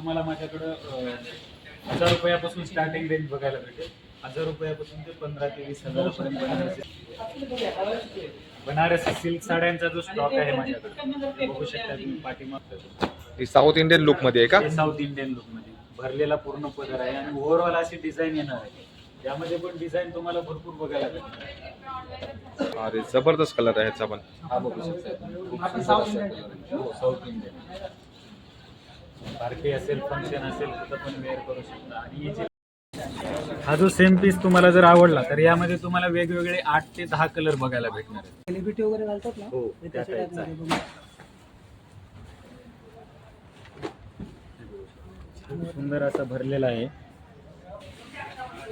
तुम्हाला माझ्याकडं हजार रुपयापासून स्टार्टिंग रेंज बघायला भेटेल. हजार रुपयापासून ते पंधरा ते वीस हजारापर्यंत बनारसी बनारसी सिल्क साड्यांचा जो स्टॉक आहे माझ्याकडे बघू शकता तुम्ही पाठीमागचं. ही साऊथ इंडियन लुकमध्ये आहे का? साऊथ इंडियन लुकमध्ये. भरलेला पूर्ण पदर आहे आणि ओव्हरऑल अशी डिझाईन येणार आहे. यामध्ये पण डिझाईन तुम्हाला भरपूर बघायला भेटेल. अरे जबरदस्त कलर आहे ह्याचा पण. हा बघू शकता साऊथ इंडियन पार्टी असेल फंक्शन असेल तिथं पण वेअर करू शकता. आणि ही जी हा जो सेम पीस तुम्हाला जर आवडला तर यामध्ये तुम्हाला वेगवेगळे आठ ते दहा कलर बघायला भेटणार आहेत. सेलिब्रिटी वगैरे घालतात ना? हो ते त्या त्याच्या टाईपचा आहे. टाईपमध्ये बघा. खूप सुंदर असा भरलेला आहे.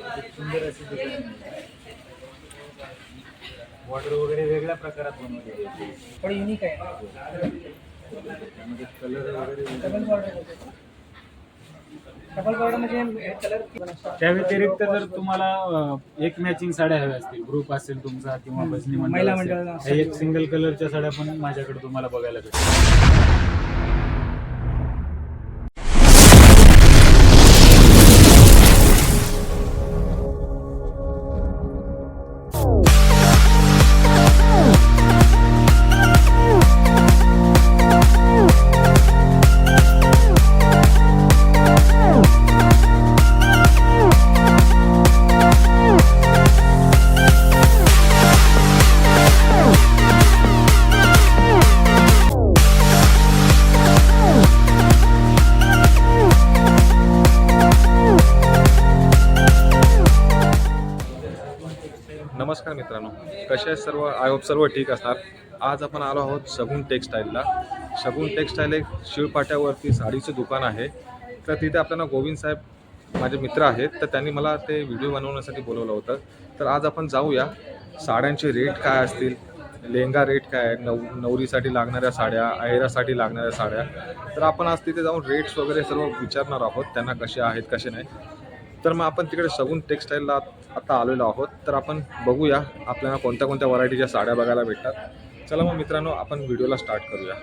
खूप सुंदर अशी डिझाईन बॉर्डर वगैरे वेगळ्या प्रकारात बनवलेली आहे. पण युनिक आहे त्यामध्ये कलर वगैरे त्या व्यतिरिक्त जर तुम्हाला एक मॅचिंग साड्या हव्या असतील ग्रुप असेल तुमचा किंवा महिला मंडळ हे एक सिंगल कलरच्या साड्या पण माझ्याकडे तुम्हाला बघायला भेटतील. कसे सर्व आय होप सर्व ठीक असणार. आज आपण आलो आहोत शगुन टेक्स्टाईलला. शगुन टेक्स्टाईल एक शिळपाट्यावरती साडीचं दुकान आहे. तर तिथे आपल्याला गोविंद साहेब माझे मित्र आहेत. तर त्यांनी मला ते व्हिडिओ बनवण्यासाठी बोलवलं होतं. तर आज आपण जाऊया. साड्यांचे रेट काय असतील? लेहंगा रेट काय आहे? नव नवरीसाठी लागणाऱ्या साड्या अहिरासाठी लागणाऱ्या साड्या. तर आपण आज तिथे जाऊन रेट्स वगैरे सर्व विचारणार आहोत. त्यांना कसे आहेत कसे नाही. तर मग आपण तिकडे शगुन टेक्स्टाईलला आता आलेलो आहोत. तर आपण बघूया आपल्याला कोणत्या कोणत्या व्हरायटीच्या साड्या बघायला भेटतात. चला मग मित्रांनो आपण व्हिडिओला स्टार्ट करूया.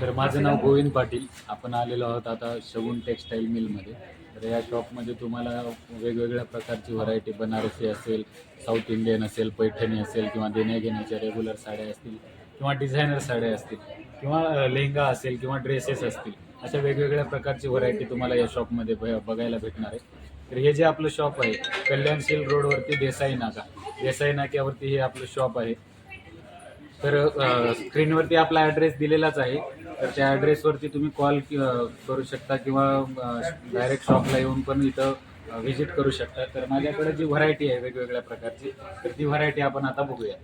तर माझं नाव गोविंद पाटील. आपण आलेलो आहोत आता शगुन टेक्स्टाईल मिलमध्ये तर या शॉपमध्ये तुम्हाला वेगवेगळ्या प्रकारची व्हरायटी बनारसी असेल साऊथ इंडियन असेल पैठणी असेल किंवा देण्याघेण्याच्या रेग्युलर साड्या असतील किंवा डिझायनर साड्या असतील किंवा लेहंगा असेल किंवा ड्रेसेस असतील अशा वेगवेगळ्या प्रकारची व्हरायटी तुम्हाला या शॉपमध्ये ब- बघायला भेटणार आहे. तर हे जे आपलं शॉप आहे कल्याणशील रोडवरती देसाई नाका. देसाई नाक्यावरती हे आपलं शॉप आहे. तर स्क्रीनवरती आपला ॲड्रेस दिलेलाच आहे. तर त्या ॲड्रेसवरती तुम्ही कॉल करू शकता किंवा डायरेक्ट शॉपला येऊन पण इथं व्हिजिट करू शकता. तर माझ्याकडे जी व्हरायटी आहे वेगवेगळ्या प्रकारची तर ती व्हरायटी आपण आता बघूया.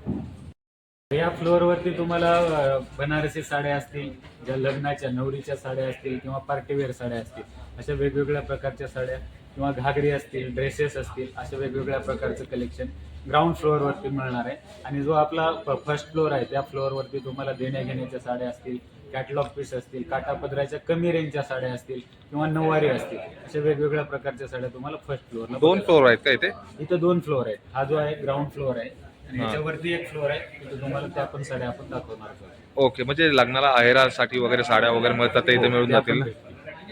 या फ्लोअरवरती तुम्हाला बनारसी साड्या असतील ज्या लग्नाच्या नवरीच्या साड्या असतील किंवा पार्टीवेअर साड्या असतील अशा वेगवेगळ्या प्रकारच्या साड्या किंवा घागरी असतील ड्रेसेस असतील अशा वेगवेगळ्या प्रकारचं कलेक्शन ग्राउंड फ्लोअरवरती मिळणार आहे. आणि जो आपला फर्स्ट फ्लोअर आहे त्या फ्लोअरवरती तुम्हाला देण्या घेण्याच्या साड्या असतील कॅटलॉग पीस असतील काटापदराच्या कमी रेंजच्या साड्या असतील किंवा नऊवारी असतील अशा वेगवेगळ्या प्रकारच्या साड्या तुम्हाला फर्स्ट फ्लोअरला दोन फ्लोअर आहेत का इथे? इथं दोन फ्लोअर आहेत. हा जो आहे ग्राउंड फ्लोअर आहे. आणि. याच्यावरती एक फ्लोअर आहे. तिथे तुम्हाला त्या पण साड्या आपण दाखवणार. ओके म्हणजे लग्नाला अहेरासाठी वगैरे साड्या वगैरे मिळतात ते इथे मिळून जातील.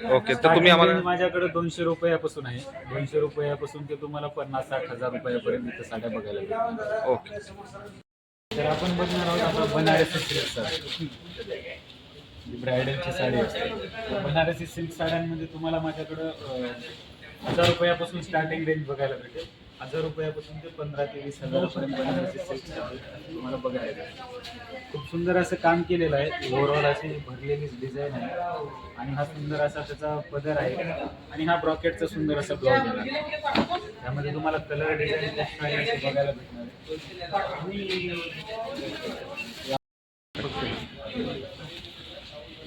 ओके तर तुम्ही आम्हाला माझ्याकडे दोनशे रुपयापासून आहे. दोनशे रुपयापासून ते तुम्हाला पन्नास साठ हजार रुपयापर्यंत साड्या बघायला ओके. तर आपण बघणार आहोत आता बनारसी सिल्क साडी ब्रायडलची साडी असते. बनारसी सिल्क साड्यांमध्ये तुम्हाला माझ्याकडं हजार रुपयापासून स्टार्टिंग रेंज बघायला भेटेल. हजार रुपयापासून ते पंधरा ते वीस हजारापर्यंत बनारसी सिल्क तुम्हाला बघायला भेटेल खूप सुंदर असं काम केलेलं आहे. ओव्हरऑल अशी भरलेली डिझाईन आहे. आणि हा सुंदर असा त्याचा पदर आहे. आणि हा ब्रॉकेटचा सुंदर असा ब्लॉक आहे. त्यामध्ये तुम्हाला कलर डिझाईन बघायला भेटणार आहे.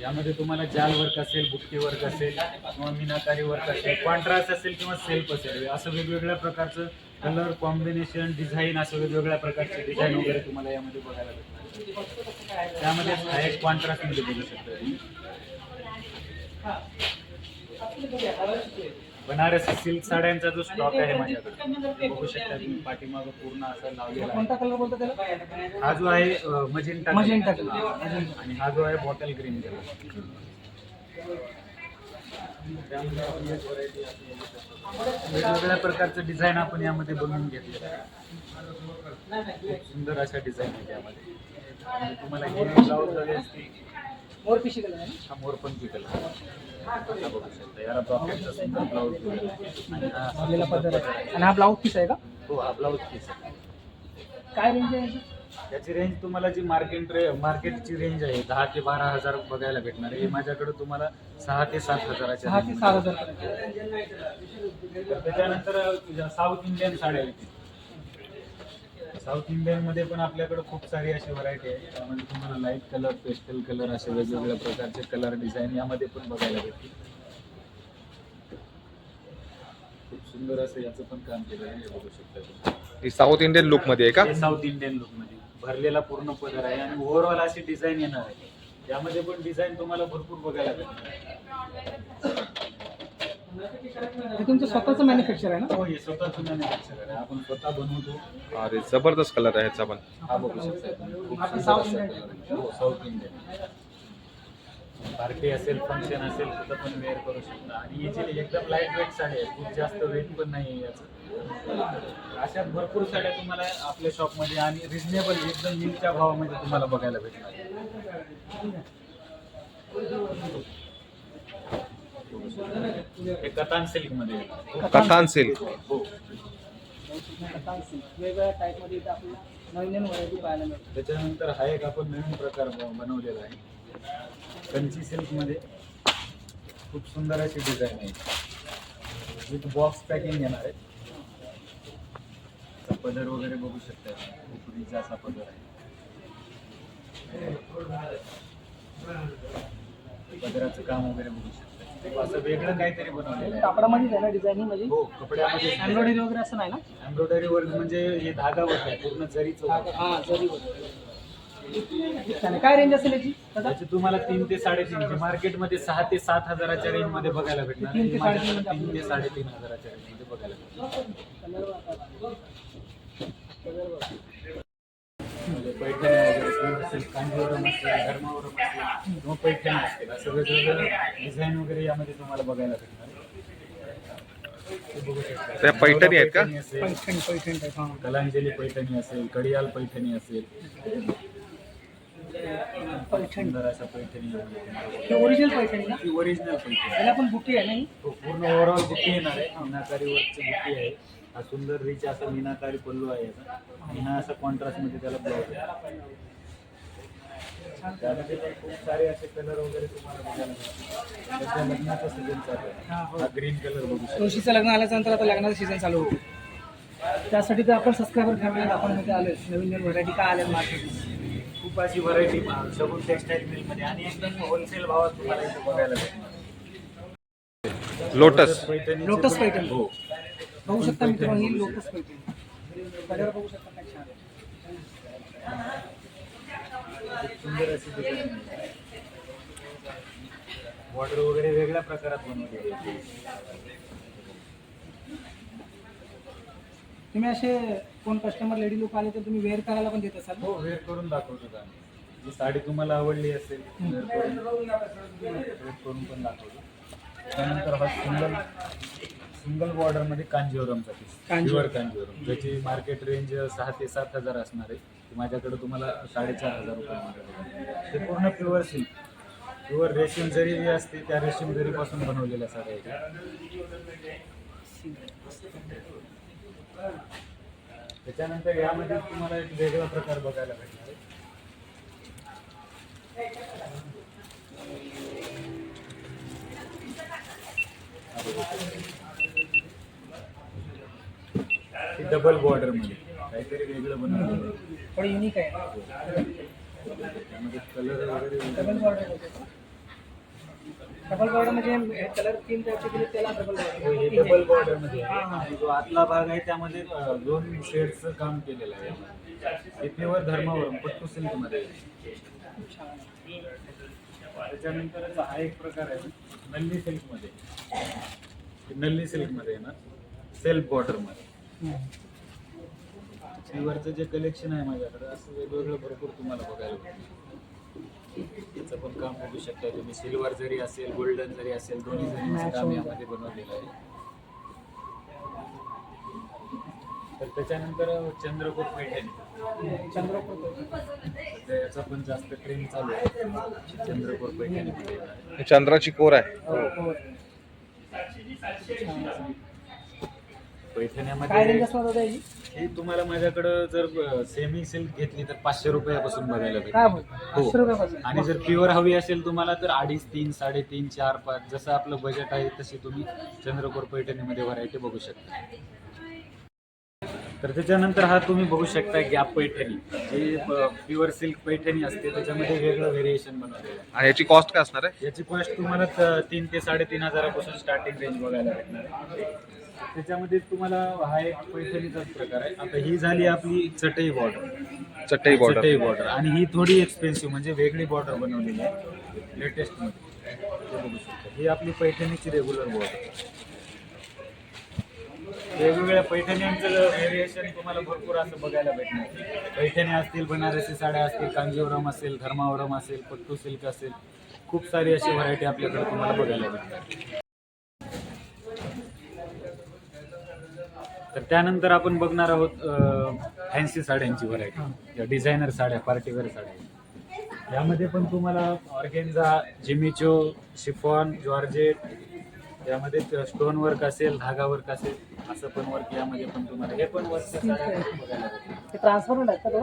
यामध्ये तुम्हाला जाल वर्क असेल बुट्टी वर्क असेल किंवा मीनाकारी वर्क असेल कॉन्ट्रास्ट असेल किंवा सेल्फ असेल असं वेगवेगळ्या प्रकारचं कलर कॉम्बिनेशन डिझाईन असं वेगवेगळ्या प्रकारचे डिझाईन वगैरे तुम्हाला यामध्ये बघायला भेटणार त्यामध्ये हायस्ट एक कॉन्ट्रास्टमध्ये बघू शकता बनारसी सिल्क साड्यांचा जो स्टॉक आहे माझ्याकडे. ते बघू शकता तुम्ही पाठीमागं पूर्ण असं लावलेला आहे. कोणता कलर बोलतो त्याला? हा जो आहे मजेंटा मजेंटा. आणि हा जो आहे बॉटल ग्रीन कलर वेगवेगळ्या प्रकारचं डिझाईन आपण यामध्ये बनवून घेतलेलं आहे खूप सुंदर अशा डिझाईन आहे त्यामध्ये आणि तुम्हाला हे ब्लाऊज हवे असतील. मोर पिशी कलर हा मोरपंखी कलर हा आणि हा ना आपल्याला पदर आहे. आणि हा ब्लाऊज पीस आहे का? हो हा ब्लाऊज पीस आहे. काय रेंज आहे याची? त्याची रेंज तुम्हाला जी मार्केट रे मार्केटची रेंज आहे दहा ते बारा हजार बघायला भेटणार आहे. हे माझ्याकडे तुम्हाला सहा ते सात हजाराच्या सहा ते सात. हजार त्याच्यानंतर साऊथ इंडियन साड्या येतील साऊथ इंडियनमध्ये पण आपल्याकडे खूप सारी अशी व्हरायटी आहे. त्यामध्ये तुम्हाला लाइट कलर पेस्टल कलर असे वेगवेगळ्या प्रकारचे कलर डिझाईन यामध्ये पण बघायला भेटतील. खूप सुंदर असं याचं पण काम केलेलं आहे हे बघू शकता ही साऊथ इंडियन लुकमध्ये आहे का? हे साऊथ इंडियन लुकमध्ये. भरलेला पूर्ण पदर आहे आणि ओव्हरऑल अशी डिझाईन येणार आहे. यामध्ये पण डिझाईन तुम्हाला भरपूर बघायला भेटणार हे तुमचं स्वतःचं मॅन्युफॅक्चर आहे ना? हो हे स्वतःच मॅन्युफॅक्चर आहे. आपण स्वतः बनवतो. अरे जबरदस्त कलर आहे ह्याचा पण. हा बघू शकता. तुम्ही. खूप आपलं सुंदर South असा Indian. color आहे. हो साऊथ इंडियन पार्टी असेल फंक्शन असेल तिथं पण वेअर करू शकता. आणि याची एकदम लाइट वेट साडी आहे. खूप जास्त वेट पण नाही आहे याचं. अशा भरपूर साड्या तुम्हाला आपल्या शॉपमध्ये आणि रिजनेबल एकदम मिलच्या भावामध्ये तुम्हाला बघायला भेटणार. हे कतान सिल्कमध्ये. कथान सिल्क. हो. वेगवेगळ्या टाईपमध्ये इथं आपल्याला नवीन नवीन व्हरायटी पाहायला मिळते. त्याच्यानंतर हा एक आपण नवीन प्रकार बनवलेला आहे. कंची सिल्कमध्ये खूप सुंदर अशी डिझाईन आहे. विथ बॉक्स पॅकिंग येणार आहे. पदर वगैरे बघू शकता खूप रिच असा पदर आहे. पदराचं काम वगैरे बघू शकता. असं वेगळं काहीतरी बनवलेलं आहे. कापडामध्येच आहे ना डिझायनिंग हो कपड्यामध्ये एम्ब्रॉयडरी वगैरे असं नाही ना? एम्ब्रॉयडरी वर्क म्हणजे हे धागा वर्क आहे पूर्ण जरीचं work आहे. हा जरी. काय रेंज असेल याची? दादा? त्याचे तुम्हाला तीन ते साडेतीन मार्केटमध्ये सहा ते सात हजाराच्या रेंजमध्ये बघायला भेटणार. तीन ते आणि साडेतीन माझ्याकडे तीन ते साडेतीन हजाराच्या रेंजमध्ये बघायला भेटणार. पैठणी असेल कांजीवरम असेल धर्मावरम असेल किंवा पैठणी असतील असं वेगवेगळं डिझाईन वगैरे यामध्ये तुम्हाला बघायला भेटणार. त्या पैठणी आहेत का? पैठणी असेल, पैठणी हा कलांजली पैठणी असेल. कडियाल पैठणी असेल पैठणी ही ओरिजिनल पैठणी ना? ही ओरिजिनल पैठणी. पण बुट्टी आहे ही? हो, पूर्ण ओव्हरऑल बुट्टी येणार आहे. मीनाकारी वर्कची बुट्टी आहे. हा सुंदर रिच असा मीनाकारी पल्लू आहे याचा. आणि हा असा कॉन्ट्रास्टमध्ये त्याला ब्लाउज आहे. त्यामध्ये पण खूप सारे असे कलर वगैरे तुम्हाला बघायला मिळतील. सध्या लग्नाचा सीझन चालू हा, आहे. हो. हा. ग्रीन कलर बघू शकतो. तुळशीचं लग्न आल्यानंतर आता लग्नाचं सीझन चालू होतं त्यासाठी तर आपण सबस्क्रायबर ठरवले आपण मध्ये आलोय. नवीन नवीन व्हरायटी काय आल्या मार्केटमध्ये खूप अशी व्हरायटी शगुन टेक्सटाईल मिलमध्ये आणि एकदम होलसेल भावात तुम्हाला इथे बघायला भेटणार लोटस लोटस पैठणी. हो. बघू शकता मित्रांनो ही लोटस पैठणी. कलर बघू शकता बॉर्डर वगैरे वेगळ्या प्रकारात आहे. तुम्ही असे कोण कस्टमर लेडी लोक आले तर तुम्ही वेअर करायला पण देत असाल? हो वेअर करून दाखवतो जी साडी तुम्हाला आवडली असेल वेअर करून वेअर करून पण दाखवतो त्यानंतर हा सिंगल सिंगल बॉर्डरमध्ये कांजीवरमचा पीस कांजीवरम. प्युअर कांजीवरम ज्याची मार्केट रेंज सहा ते सात हजार असणार आहे की माझ्याकडे तुम्हाला साडेचार हजार रुपये ते पूर्ण प्युअर सिल्क प्युअर रेशीम जरी जी असते त्या रेशीम जरीपासून बनवलेल्या साड्या आहेत. त्याच्यानंतर यामध्ये तुम्हाला एक वेगळा प्रकार बघायला भेटणार ती डबल बॉर्डरमध्ये. काहीतरी वेगळं बनवलेलं आहे थोडं युनिक आहे. त्यामध्ये कलर वगैरे डबल वेगळे. बॉर्डर डबल बॉर्डर म्हणजे कलर तीन टाईपचे केले त्याला डबल हो, हे बॉर्डर डबल बॉर्डरमध्ये आहे. हा, हा. आणि जो आतला भाग आहे त्यामध्ये अं, दोन शेडचं काम केलेलं आहे. हे प्युअर धर्मावरून पट्टू सिल्कमध्ये आहे. त्याच्यानंतर हा एक प्रकार आहे. नल्ली सिल्कमध्ये नल्ली सिल्कमध्ये ना सेल्फ बॉर्डरमध्ये सिल्वरचं जे कलेक्शन आहे माझ्याकडे असं वेगवेगळं भरपूर तुम्हाला बघायला भेटेल. याचं पण काम बघू शकता तुम्ही. सिल्वर जरी असेल गोल्डन जरी असेल दोन्ही जरीचं काम यामध्ये बनवलेलं आहे. तर त्याच्यानंतर चंद्रपूर पैठणी चंद्रपूर सध्या याचा पण जास्त ट्रेंड चालू आहे. चंद्रपूर. ही चंद्राची कोर आहे. हो, हो. पैठण्यामध्ये ही तुम्हाला माझ्याकडं जर सेमी सिल्क घेतली तर पाचशे रुपयापासून बघायला काय भेटेल बोलतो? हो. पाचशे रुपयापासून. आणि जर प्युअर हवी असेल तुम्हाला तर अडीच तीन साडेतीन चार पाच जसं आपलं बजेट आहे तशी तुम्ही चंद्रपूर पैठणीमध्ये व्हरायटी बघू शकता. तर त्याच्यानंतर हा तुम्ही बघू शकता गॅप पैठणी. जी प्युअर सिल्क पैठणी असते त्याच्यामध्ये वेगळं व्हेरिएशन बनवलेलं आहे. आणि याची कॉस्ट काय असणार आहे? याची कॉस्ट तुम्हाला त- तीन ते साडेतीन हजारापासून स्टार्टिंग रेंज बघायला भेटणार आहे. त्याच्यामध्ये तुम्हाला हा एक पैठणीचाच प्रकार आहे. आता ही झाली आपली चटई बॉर्डर चटई बॉर्डर चटई बॉर्डर आणि ही थोडी एक्सपेन्सिव्ह म्हणजे वेगळी बॉर्डर बनवलेली आहे. लेटेस्टमध्ये. हे बघू शकता. ही आपली पैठणीची रेग्युलर बॉर्डर वेगवेगळ्या पैठण्यांचं व्हेरिएशन तुम्हाला भरपूर असं बघायला भेटणार. पैठणी असतील बनारसी साड्या असतील कांजीवरम असेल धर्मावरम असेल पट्टू सिल्क असेल खूप सारी अशी व्हरायटी आपल्याकडे तुम्हाला बघायला भेटणार. तर त्यानंतर आपण बघणार आहोत फॅन्सी साड्यांची व्हरायटी डिझायनर साड्या पार्टीवेअर साड्या. यामध्ये पण तुम्हाला ऑर्गेन्झा जिमिचो शिफॉन जॉर्जेट यामध्ये स्टोन वर्क असेल धागा वर्क असेल असं पण वर्क यामध्ये पण तुम्हाला हे पण वर्क ट्रान्सफर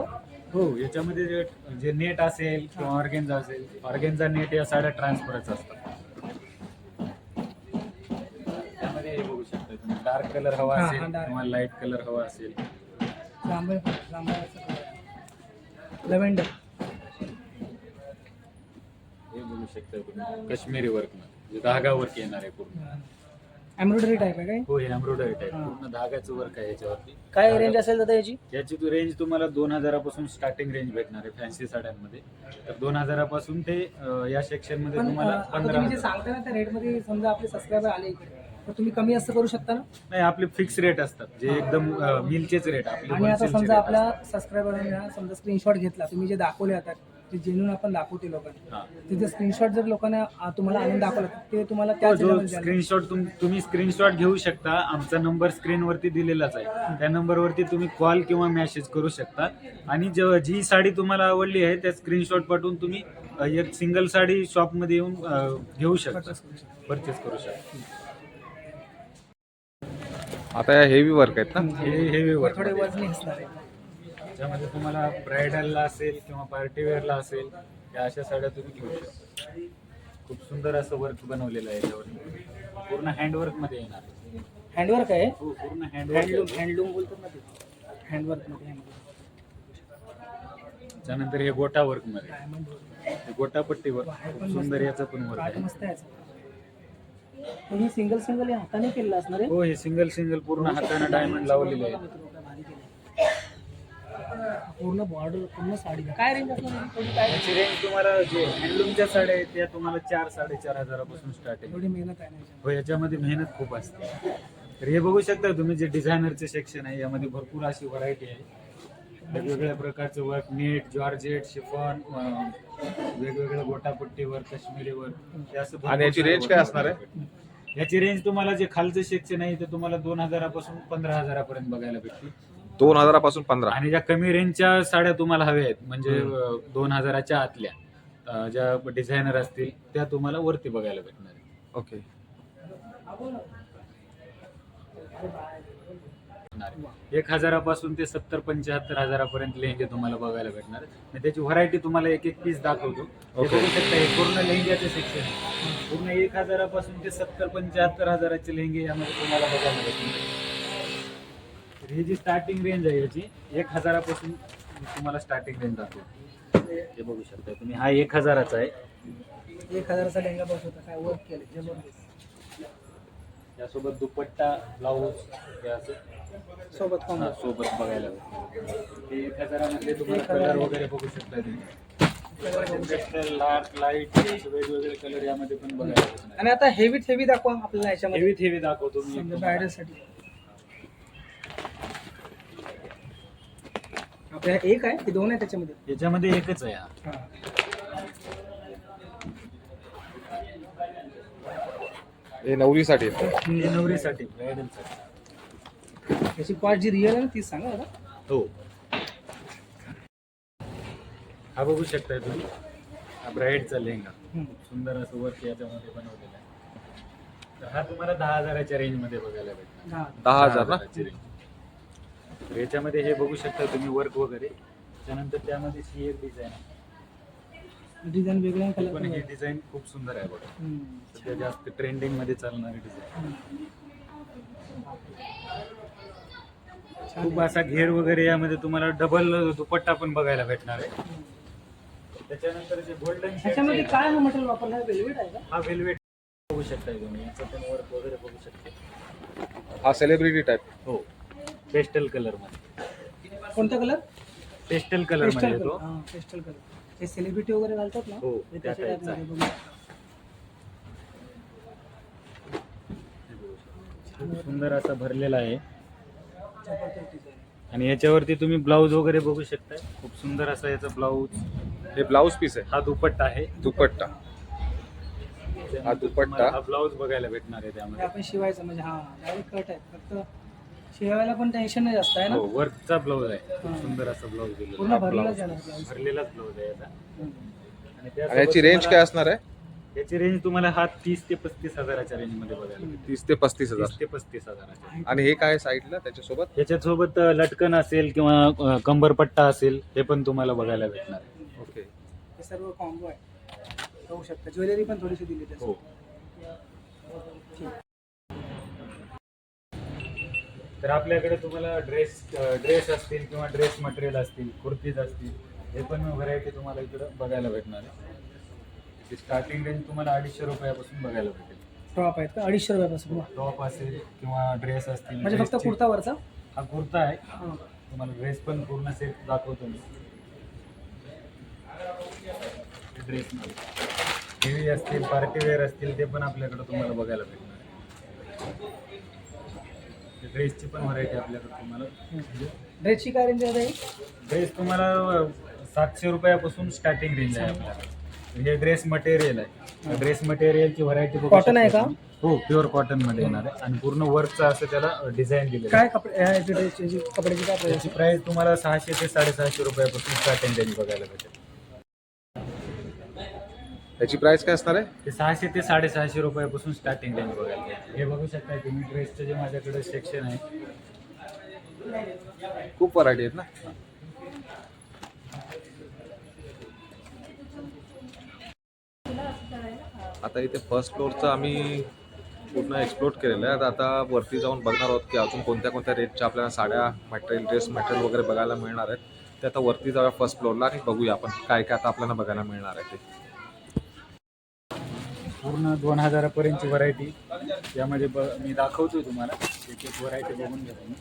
हो याच्यामध्ये जे जे नेट असेल किंवा ऑर्गेन्झा असेल ऑर्गेन्झा नेट या साड्या ट्रान्सफरच असतात त्यामध्ये हे बघू शकता तुम्ही डार्क कलर हवा हा, असेल dark. किंवा लाइट कलर हवा असेल. लेव्हेंडर. हे बघू शकता तुम्ही. काश्मीरी वर्कमध्ये. धागा वर्क येणार आहे पूर्ण. एम्ब्रॉयडरी टाईप आहे काय? हो हे एम्ब्रॉयडरी टाईप हा. पूर्ण धागाचं वर्क आहे याच्यावरती. काय रेंज असेल दादा याची याची तू रेंज तुम्हाला दोन हजारापासून स्टार्टिंग रेंज भेटणार आहे फॅन्सी साड्यांमध्ये. तर दोन हजारापासून ते अं, या सेक्शनमध्ये पण तुम्हाला आता पंधरा तुम्ही जे हजार. सांगता ना त्या रेटमध्ये समजा आपले सबस्क्रायबर आले इकडे. तर तुम्ही कमी असं करू शकता ना? नाही आपले फिक्स रेट असतात जे एकदम मिलचेच रेट आपले आणि आता wholesale चे समजा rate आपल्या. सबस्क्रायबरांना समजा स्क्रीनशॉट घेतला तुम्ही जे दाखवले आता जे जेन्यून आपण दाखवते लोकांना हा. तिथे स्क्रीनशॉट जर लोकांना आ, तुम्हाला आणून दाखवलं तर ते तुम्हाला हो, त्या जो स्क्रीनशॉट तुम्ही स्क्रीनशॉट घेऊ शकता आमचा नंबर स्क्रीनवरती दिलेलाच आहे. त्या नंबरवरती तुम्ही कॉल किंवा मेसेज करू शकता. आणि जी साडी तुम्हाला आवडली आहे त्या स्क्रीनशॉट पाठवून तुम्ही अ, एक सिंगल साडी शॉपमध्ये येऊन अ, घेऊ शकता. परचेस करू शकता. आता या हेवी वर्क आहेत ना? हे हेवी वर्क थोडे वजनी असणार आहे त्याच्यामध्ये तुम्हाला ब्रायडलला असेल किंवा पार्टीवेअरला असेल या अशा साड्या तुम्ही घेऊ शकता. खूप सुंदर असं वर्क बनवलेलं आहे याच्यावर. पूर्ण हँडवर्कमध्ये येणार. हँडवर्क आहे? हो पूर्ण हँडलूम हँडवर्क हँडलूम बोलतात ना ते. हँडवर्कमध्ये त्यानंतर हे गोटा वर्कमध्ये. डायमंड हे गोटा पट्टीवर खूप सुंदर याचं पण वर्क आहे. मस्त आहे तुम्ही सिंगल सिंगल हे हाताने केलेलं असणार आहे? हो हे सिंगल सिंगल पूर्ण हाताने डायमंड लावलेले आहे. पूर्ण बॉर्डर पूर्ण साडी. काय रेंज असणार आहे? थोडी काय याची रेंज तुम्हाला जे हँडलूमच्या साड्या आहेत त्या तुम्हाला चार साडेचार हजारापासून स्टार्ट आहे. एवढी मेहनत आहे ना याच्यात. हो याच्यामध्ये मेहनत खूप असते. तर हे बघू शकता तुम्ही जे डिझायनरचे सेक्शन आहे यामध्ये भरपूर अशी व्हरायटी आहे. वेगवेगळ्या प्रकारचं वर्क नेट जॉर्जेट शिफॉन वेगवेगळ्या गोटापट्टी वर्क काश्मीरी वर्क हे असं भरपूर आणि याची सारं range काय work असणार आहे? याची रेंज तुम्हाला जे खालचं सेक्शन आहे ते तुम्हाला दोन हजारापासून पंधरा हजारापर्यंत बघायला भेटतील. दोन हजारापासून पंधरा. आणि ज्या कमी रेंजच्या साड्या तुम्हाला हव्या आहेत म्हणजे अं, दोन हजाराच्या आतल्या अं, ज्या डिझायनर असतील त्या तुम्हाला वरती बघायला भेटणार आहे. ओके एक हजारापासून ते सत्तर पंच्याहत्तर हजारापर्यंत लेहंगे तुम्हाला बघायला भेटणार आणि त्याची व्हरायटी तुम्हाला एक एक पीस दाखवतो. हे Okay. बघू शकता हे पूर्ण लेहंग्याचे सेक्शन पूर्ण एक हजारापासून ते सत्तर पंच्याहत्तर हजाराचे लेहंगे यामध्ये तुम्हाला बघायला भेटणार तर ही जी स्टार्टिंग रेंज आहे याची एक हजारापासून तुम्हाला स्टार्टिंग रेंज दाखवतो. हे बघू शकता तुम्ही. हा एक हजाराचा आहे. एक हजाराचा लेंगा बस होता काय वर्क केलं त्यासोबत दुपट्टा ब्लाऊज हे असं. सोबत हा, सोबत बघायला. ते एक हजारामध्ये तुम्हाला. कलर वगैरे बघू शकता तुम्ही. लाट लाइट वेगवेगळे कलर यामध्ये पण बघायला. आणि आता हेवीत हेवी दाखवा आपल्याला याच्यामध्ये. हेवी हेवी दाखवतो मी समजा. ब्रायडलसाठी आपल्याला एक आहे की दोन आहे त्याच्यामध्ये? याच्यामध्ये एकच आहे हा. हा. हे नवरीसाठी. हे ब्रायडलसाठी त्याची क्वाट जी रिअल आहे ना तीच सांगा जरा. हो. हा बघू शकताय तुम्ही. हा ब्राईडचा लेहंगा. हम्म. सुंदर असं वर्क याच्यामध्ये बनवलेला आहे. तर हा तुम्हाला दहा हजाराच्या रेंजमध्ये बघायला भेटणार. हा. दहा हजार ना? हजाराची range. तर याच्यामध्ये हे बघू शकता तुम्ही वर्क वगैरे. त्यानंतर त्यामध्ये ही एक डिझाईन डिझाईन वेगळ्या कलर पण ही डिझाईन खूप सुंदर आहे बघा. सध्या जास्त ट्रेंडिंगमध्ये चालणारी डिझाईन खूप असा घेर वगैरे यामध्ये तुम्हाला डबल दुपट्टा पण बघायला भेटणार आहे. त्याच्यानंतर जे गोल्डन ह्याच्यामध्ये काय हा मटेरियल वापरलं? आहे वेल्वेट आहे का? हा वेल्वेट बघू शकताय तुम्ही. याचं पण वर्क वगैरे बघू शकता हा सेलिब्रिटी टाईप हो. पेस्टल कलरमध्ये. कोणता कलर पेस्टल कलरमध्ये पेस्टल कलर हा पेस्टल कलर हे सेलिब्रिटी वगैरे घालतात ना हो, त्या त्याच्या type चा type मध्ये बघू. खूप सुंदर असा भरलेला आहे. जबरदस्त design. आणि याच्यावरती तुम्ही ब्लाऊज वगैरे बघू शकताय. खूप सुंदर असा याचा ब्लाऊज. हे ब्लाऊज पीस आहे. हा दुपट्टा आहे. दुपट्टा. हा दुपट्टा. तुम्हाला हा ब्लाऊज बघायला भेटणार आहे हे त्यामध्ये आपण शिवायचं म्हणजे हा डायरेक्ट कट आहे. फक्त शिवायला पण टेन्शन नाही जास्त आहे ना? हो वर्कचा ब्लाऊज आहे. खूप हा. सुंदर असा ब्लाऊज पूर्ण आहे. भरलेलाच भरलेलाच ब्लाऊज आहे याचा. आणि आणि त्यासोबत याची रेंज तुम्हाला- काय असणार आहे? याची रेंज तुम्हाला हा तीस ते पस्तीस हजाराच्या रेंजमध्ये बघायला. तीस ते पस्तीस तीस हजार ते पस्तीस हजाराच्या. आणि हे काय साईडला त्याच्यासोबत? याच्यासोबत अ, लटकन असेल किंवा अ, कंबरपट्टा असेल हे पण तुम्हाला बघायला भेटणार आहे. ओके. हे सर्व कॉम्बो आहे. बघू शकता. ज्वेलरी पण थोडीशी दिली त्याची हो. तर आपल्याकडे तुम्हाला ड्रेस ड्रेस असतील किंवा ड्रेस मटेरियल असतील कुर्तीज असतील हे पण व्हरायटी तुम्हाला इकडं बघायला भेटणार आहे. स्टार्टिंग रेंज तुम्हाला अडीचशे रुपयापासून बघायला भेटेल. टॉप आहेत का? अडीचशे रुपयापासून. टॉप असेल किंवा ड्रेस असतील म्हणजे फक्त कुर्तावरचा? हा कुर्ता आहे. तुम्हाला ड्रेस पण पूर्ण सेट दाखवतो मी. ड्रेस हेवी असतील पार्टी वेअर असतील ते पण आपल्याकडे तुम्हाला बघायला भेटणार ड्रेसची पण व्हरायटी आपल्याकडे तुम्हाला. ड्रेसची काय रेंज आहे ड्रेस तुम्हाला सातशे रुपयापासून स्टार्टिंग रेंज आहे आपल्याकडे हे ड्रेस मटेरियल आहे. ड्रेस मटेरियलची व्हरायटी Cotton आहे का? हो प्युअर कॉटनमध्ये येणार आहे. आणि पूर्ण वर्कचं असं त्याला डिझाईन दिलेलं आहे. काय कपडे ह्याची ड्रेसची कपड्याची काय प्राइस त्याची प्राइस तुम्हाला सहाशे ते साडेसहाशे रुपयापासून स्टार्टिंग रेंज बघायला भेटेल. त्याची प्राइस काय असणार आहे? ते सहाशे ते साडेसहाशे रुपयापासून स्टार्टिंग रेंज बघायला हे बघू शकता तुम्ही ड्रेसचं जे माझ्याकडे सेक्शन आहे. खूप व्हरायटी आहेत ना? आता इथे फर्स्ट फ्लोअरचं आम्ही पूर्ण एक्सप्लोर केलेलं आहे. आता आता वरती जाऊन बघणार आहोत की अजून कोणत्या कोणत्या रेटच्या आपल्याला साड्या मटेरियल ड्रेस मटेरियल वगैरे बघायला मिळणार आहेत. ते आता वरती जाऊया फर्स्ट फ्लोअरला आणि बघूया आपण काय काय आता आपल्याला बघायला मिळणार आहे ते. पूर्ण दोन हजारापर्यंतची व्हरायटी यामध्ये ब मी दाखवतोय तुम्हाला. एक एक व्हरायटी बघून घ्या तुम्ही.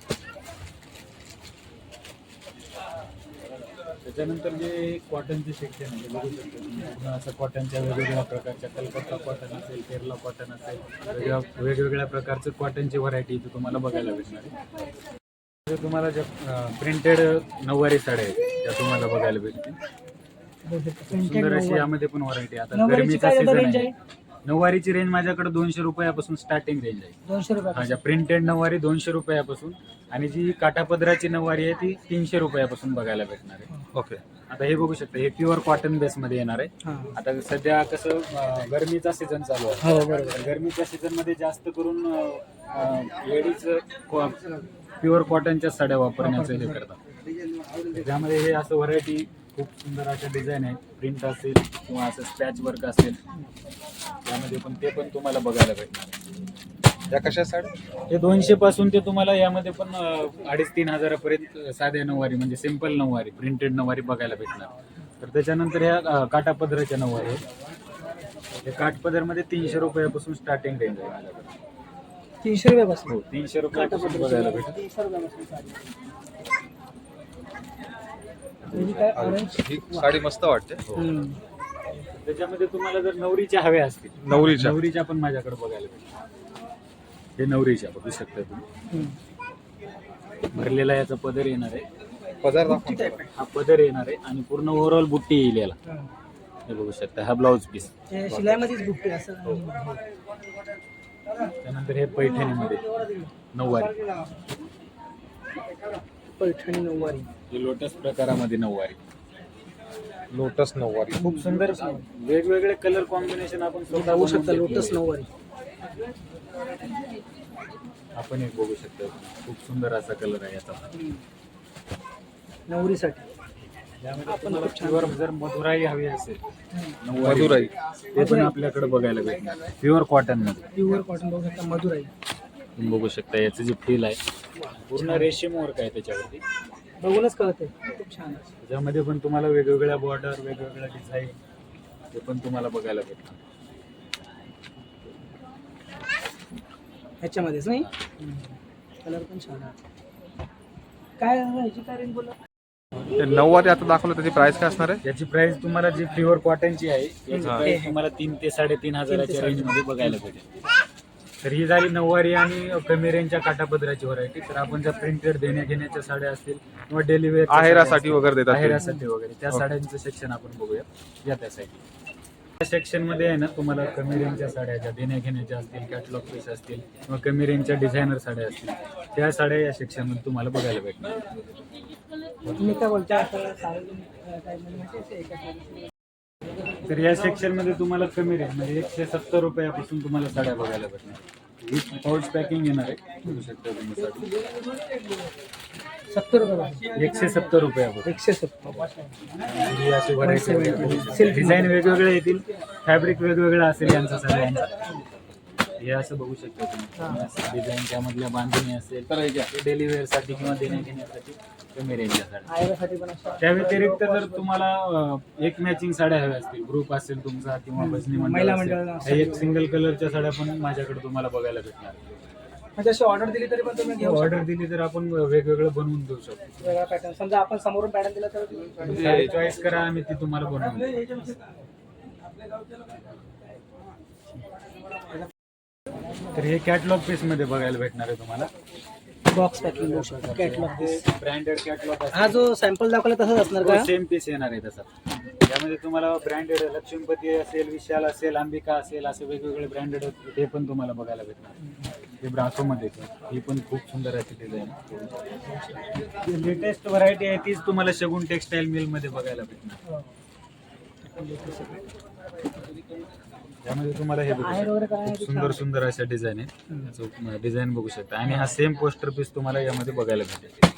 त्याच्यानंतर जे कॉटनचे सेक्शन आहे ते बघू शकता तुम्ही. असं कॉटनच्या वेगवेगळ्या प्रकारच्या कलकत्ता कॉटन असेल केरला कॉटन असेल वेगळ्या वेगवेगळ्या प्रकारचं कॉटनची व्हरायटी इथे तुम्हाला बघायला भेटणार आहे. तुम्हाला ज्या प्रिंटेड नऊवारी साड्या आहेत त्या तुम्हाला बघायला भेटतील. सुंदर अशी यामध्ये पण व्हरायटी आता गरमीचा सीझन आहे? नऊवारीची रेंज माझ्याकडे दोनशे रुपयापासून स्टार्टिंग रेंज आहे. दोनशे रुपये माझ्या प्रिंटेड नऊवारी दोनशे रुपयापासून आणि जी काटापदराची नऊवारी आहे ती तीनशे रुपयापासून बघायला भेटणार आहे. ओके आता हे बघू शकता हे प्युअर कॉटन बेस मध्ये येणार आहे. हा. आता सध्या कसं अं, गरमीचा सीझन चालू आहे. हो बरोबर. तर गरमीच्या सीझनमध्ये जास्त करून लेडीज प्युअर कॉटनच्या साड्या वापरण्याचं हे करतात. त्यामध्ये हे असं व्हरायटी खूप सुंदर अशा डिझाईन आहेत. प्रिंट असेल किंवा असं स्पॅच वर्क असेल. त्यामध्ये पण ते पण तुम्हाला बघायला भेटणार या कशा साड्या? हे दोनशे पासून ते तुम्हाला यामध्ये पण अडीच तीन हजारापर्यंत साध्या नऊवारी म्हणजे सिंपल नऊवारी प्रिंटेड नऊवारी बघायला भेटणार. तर त्याच्यानंतर ह्या अं, काठापदराच्या नऊवारी आहेत. हे काठपदरमध्ये तीनशे रुपयापासून स्टार्टिंग रेंज आहे. तीनशे रुपयापासून? हो तीनशे रुपयापासून बघायला रुपयापासून साडी. मस्त वाटते. त्याच्यामध्ये तुम्हाला जर नवरीच्या हव्या असतील. नवरीच्या. नवरीच्या पण माझ्याकडे बघायला हे नवरीच्या बघू शकता तुम्ही. भरलेला याचा पदर येणार आहे. पदार. हा पदर येणार आहे आणि पूर्ण ओव्हरऑल बुट्टी येईल याला. हा. बघू शकता हा ब्लाऊज पीस हे शिलाईमध्येच बुकते असं त्यानंतर हे पैठणीमध्ये नऊवारी. पैठणी नऊवारी. हे लोटस प्रकारामध्ये नऊवारी. लोटस नऊवारी. खूप सुंदर वेगवेगळे कलर कॉम्बिनेशन आपण बघू शकता लोटस नऊवारी. आपण एक बघू शकतो. खूप सुंदर असा कलर आहे याचा. नवरीसाठी. यामध्ये प्युअर जर मधुराई हवी असेल मधुराई. ते पण आपल्याकडे बघायला भेटणार. प्युअर कॉटनमध्ये. प्युअर कॉटन बघू शकता मधुराई. तुम्ही बघू शकता याचं जे फील आहे. पूर्ण रेशीम वर्क आहे त्याच्यावरती. बघूनच कळते खूप छान आहे. त्याच्यामध्ये पण तुम्हाला वेगवेगळ्या बॉर्डर वेगवेगळ्या डिझाईन ते पण तुम्हाला बघायला भेटणार ह्याच्यामध्येच नाही? कलर पण छान आहे. काय ह्याची काय रेंज बोला ते नऊवारी आता दाखवलं त्याची प्राइस काय असणार आहे? याची प्राइस तुम्हाला जी प्युअर कॉटनची आहे याची हा. प्राइस तुम्हाला तीन ते साडेतीन हजाराच्या रेंजमध्ये बघायला भेटेल. तर ही झाली नऊवारी आणि कमी रेंजच्या काटापदराची व्हरायटी तर आपण ज्या प्रिंटेड देण्या घेण्याच्या साड्या असतील किंवा डेली वेअर आहेरासाठी वगैरे देतात. आहेरासाठी वगैरे त्या. साड्यांचं सेक्शन आपण बघूया. या त्या साईड त्या सेक्शनमध्ये आहे ना तुम्हाला कमी रेंजच्या साड्या ज्या देण्या घेण्याच्या असतील कॅटलॉग पीस असतील किंवा कमी रेंजच्या डिझायनर साड्या असतील त्या साड्या या सेक्शनमध्ये तुम्हाला बघायला भेटणार. तर या सेक्शनमध्ये तुम्हाला कमी रेंज म्हणजे एकशे सत्तर रुपयापासून तुम्हाला साड्या बघायला भेटणार. विथ पाऊच पॅकिंग येणार आहे. बघू शकता तुम्ही साडी सत्तर रुपये एकशे सत्तर. रुपयापासून एकशे सत्तर ही अशी व्हरायटी डिझाईन वेगवेगळे येतील. फॅब्रिक वेगवेगळं असेल यांचा सगळ्यांचा. हे असं बघू शकता तुम्ही. डिझाईन त्यामधल्या बांधणी असेल डेली वेअरसाठी किंवा देण्या घेण्यासाठी कमी रेंजच्या साड्या पण त्या व्यतिरिक्त जर तुम्हाला अं, एक मॅचिंग साड्या हव्या असतील ग्रुप असेल तुमचा किंवा भजनी महिला मंडळ मंडळ असेल, तर एक सिंगल कलरच्या साड्या पण माझ्याकडे तुम्हाला बघायला भेटणार. म्हणजे अशी ऑर्डर दिली तरी पण तुम्ही घेऊ ऑर्डर दिली तर आपण वेगवेगळं बनवून देऊ शकतो. शकता वेगळा पॅटर्न समजा आपण समोरून पॅटर्न दिला तर साडी चॉईस करा आम्ही ती तुम्हाला बनवून देऊ. तर हे कॅटलॉग पीसमध्ये बघायला भेटणार आहे तुम्हाला. बॉक्स पॅकिंग शकता कॅटलॉग ब्रँडेड कॅटलॉग हा जो सॅम्पल दाखवला तसंच असणार का? सेम पीस येणार आहे तसा. त्यामध्ये तुम्हाला ब्रँडेड लक्ष्मीपती असेल विशाल असेल अंबिका असेल असे वेगवेगळे ब्रँडेड हे पण तुम्हाला बघायला भेटणार. हे ब्रासो मध्ये ही पण खूप सुंदर अशी डिझाईन लेटेस्ट व्हरायटी आहे तीच तुम्हाला शगुन टेक्सटाईल मिलमध्ये बघायला भेटणार. त्यामध्ये तुम्हाला हे बघू शकता. खूप सुंदर सुंदर अशा डिझाईन आहे डिझाईन बघू शकता. आणि हा सेम पोस्टर पीस तुम्हाला यामध्ये बघायला भेटेल.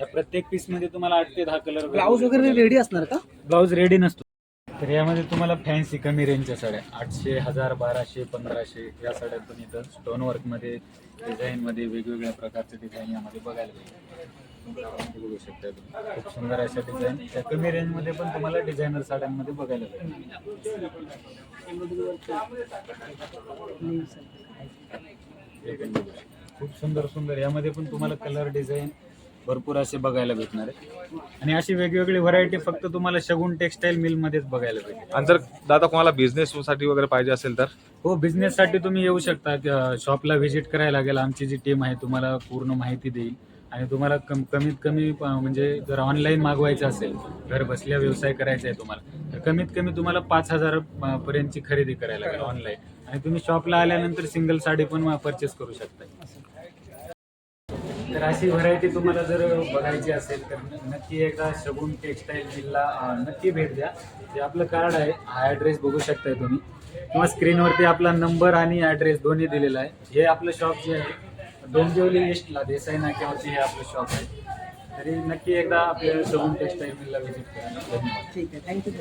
या प्रत्येक पीसमध्ये तुम्हाला आठ ते दहा कलर ब्लाऊज वगैरे रेडी असणार का? ब्लाऊज रेडी नसतो. तर यामध्ये तुम्हाला फॅन्सी कमी रेंजच्या साड्या आठशे हजार बाराशे पंधराशे या साड्या पण इथं स्टोन वर्कमध्ये डिझाईनमध्ये वेगवेगळ्या प्रकारचे डिझाईन यामध्ये बघायला भेटेल. हे बघू शकता खूप सुंदर अशा डिझाईन त्या कमी रेंजमध्ये पण तुम्हाला डिझायनर साड्यांमध्ये बघायला भेटेल. खूप सुंदर सुंदर. यामध्ये पण तुम्हाला कलर डिझाईन भरपूर असे बघायला भेटणार आहे आणि अशी वेगवेगळी व्हरायटी फक्त तुम्हाला शगुन टेक्सटाईल मिल मध्येच बघायला भेटेल. आणि जर दादा कोणाला बिझनेस साठी वगैरे पाहिजे असेल तर? हो बिझनेस साठी तुम्ही येऊ शकता. शॉपला व्हिजिट करायला लागेल. आमची जी टीम आहे तुम्हाला पूर्ण माहिती देईल. आणि तुम्हाला कम कमीत कमी म्हणजे जर ऑनलाईन मागवायचं असेल घर बसल्या व्यवसाय करायचा आहे तुम्हाला तर कमीत कमी तुम्हाला पाच हजार पर्यंतची खरेदी करायला लागेल ऑनलाईन आणि तुम्ही शॉपला आल्यानंतर सिंगल साडी पण परचेस करू शकता. तर अशी व्हरायटी तुम्हाला जर बघायची असेल तर नक्की एकदा शगुन टेक्सटाईल जिल्हा नक्की भेट द्या. जे आपलं कार्ड आहे हा ॲड्रेस बघू शकताय तुम्ही. किंवा स्क्रीनवरती आपला नंबर आणि ॲड्रेस दोन्ही दिलेला आहे. हे आपलं शॉप जे आहे डोंबिवली ईस्टला देसाई नाक्यावरती हे आपलं शॉप आहे. तरी नक्की एकदा आपल्या दोन टेक्सटाईल मिलला व्हिजिट करा ठीक आहे. थँक्यू